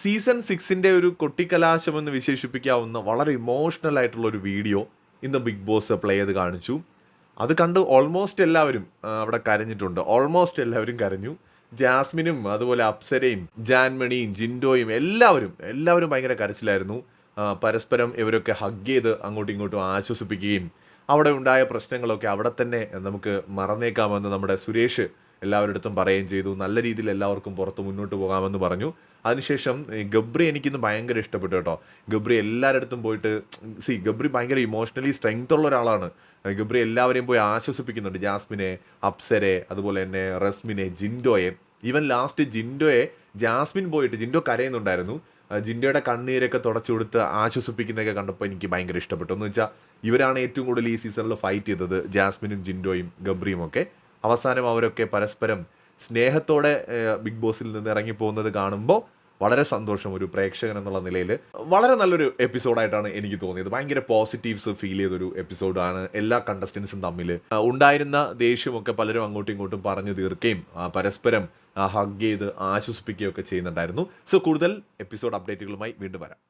Season സിക്സിന്റെ ഒരു കൊട്ടിക്കലാശം എന്ന് വിശേഷിപ്പിക്കാവുന്ന വളരെ ഇമോഷണൽ ആയിട്ടുള്ള ഒരു വീഡിയോ ഇന്ന് ബിഗ് ബോസ് പ്ലേ ചെയ്ത് കാണിച്ചു. അത് കണ്ട് ഓൾമോസ്റ്റ് എല്ലാവരും അവിടെ കരഞ്ഞിട്ടുണ്ട്. ഓൾമോസ്റ്റ് എല്ലാവരും കരഞ്ഞു. ജാസ്മിനും അതുപോലെ അപ്സരയും ജാൻമണിയും ജിൻഡോയും എല്ലാവരും എല്ലാവരും ഭയങ്കര കരച്ചിലായിരുന്നു. പരസ്പരം ഇവരൊക്കെ ഹഗ് ചെയ്ത് അങ്ങോട്ടും ഇങ്ങോട്ടും ആശ്വസിപ്പിക്കുകയും അവിടെ ഉണ്ടായ പ്രശ്നങ്ങളൊക്കെ അവിടെ തന്നെ നമുക്ക് മറന്നേക്കാമെന്ന് നമ്മുടെ സുരേഷ് എല്ലാവരുടെ പറയുകയും ചെയ്തു. നല്ല രീതിയിൽ എല്ലാവർക്കും പുറത്ത് മുന്നോട്ട് പോകാമെന്ന് പറഞ്ഞു. അതിനുശേഷം ഗബ്രി എനിക്കിന്ന് ഭയങ്കര ഇഷ്ടപ്പെട്ടു കേട്ടോ. ഗബ്രി എല്ലാവരുടെ അടുത്തും പോയിട്ട് സി ഗബ്രി ഭയങ്കര ഇമോഷണലി സ്ട്രെങ്ത് ഉള്ള ഒരാളാണ്. ഗബ്രി എല്ലാവരെയും പോയി ആശ്വസിപ്പിക്കുന്നുണ്ട്. ജാസ്മിനെ അപ്സരെ അതുപോലെ തന്നെ റസ്മിനെ ജിൻഡോയെ. ഈവൻ ലാസ്റ്റ് ജിൻഡോയെ ജാസ്മിൻ പോയിട്ട് ജിൻഡോ കരയുന്നുണ്ടായിരുന്നു. ജിൻഡോയുടെ കണ്ണീരൊക്കെ തുടച്ചു കൊടുത്ത് ആശ്വസിപ്പിക്കുന്നതൊക്കെ കണ്ടപ്പോൾ എനിക്ക് ഭയങ്കര ഇഷ്ടപ്പെട്ടു. എന്ന് വെച്ചാൽ ഇവരാണ് ഏറ്റവും കൂടുതൽ ഈ സീസണിൽ ഫൈറ്റ് ചെയ്തത് ജാസ്മിനും ജിൻഡോയും ഗബ്രിയും ഒക്കെ. അവസാനം അവരൊക്കെ പരസ്പരം സ്നേഹത്തോടെ ബിഗ് ബോസിൽ നിന്ന് ഇറങ്ങി പോകുന്നത് കാണുമ്പോൾ വളരെ സന്തോഷം ഒരു പ്രേക്ഷകൻ എന്നുള്ള നിലയിൽ വളരെ നല്ലൊരു എപ്പിസോഡായിട്ടാണ് എനിക്ക് തോന്നിയത്. ഭയങ്കര പോസിറ്റീവ്സ് ഫീൽ ചെയ്തൊരു എപ്പിസോഡാണ്. എല്ലാ കണ്ടസ്റ്റൻസും തമ്മിൽ. ഉണ്ടായിരുന്ന ദേഷ്യമൊക്കെ പലരും അങ്ങോട്ടും ഇങ്ങോട്ടും പറഞ്ഞു തീർക്കുകയും പരസ്പരം ഹഗ് ചെയ്ത് ആശ്വസിപ്പിക്കുകയൊക്കെ ചെയ്യുന്നുണ്ടായിരുന്നു. സോ കൂടുതൽ എപ്പിസോഡ് അപ്ഡേറ്റുകളുമായി വീണ്ടും വരാം.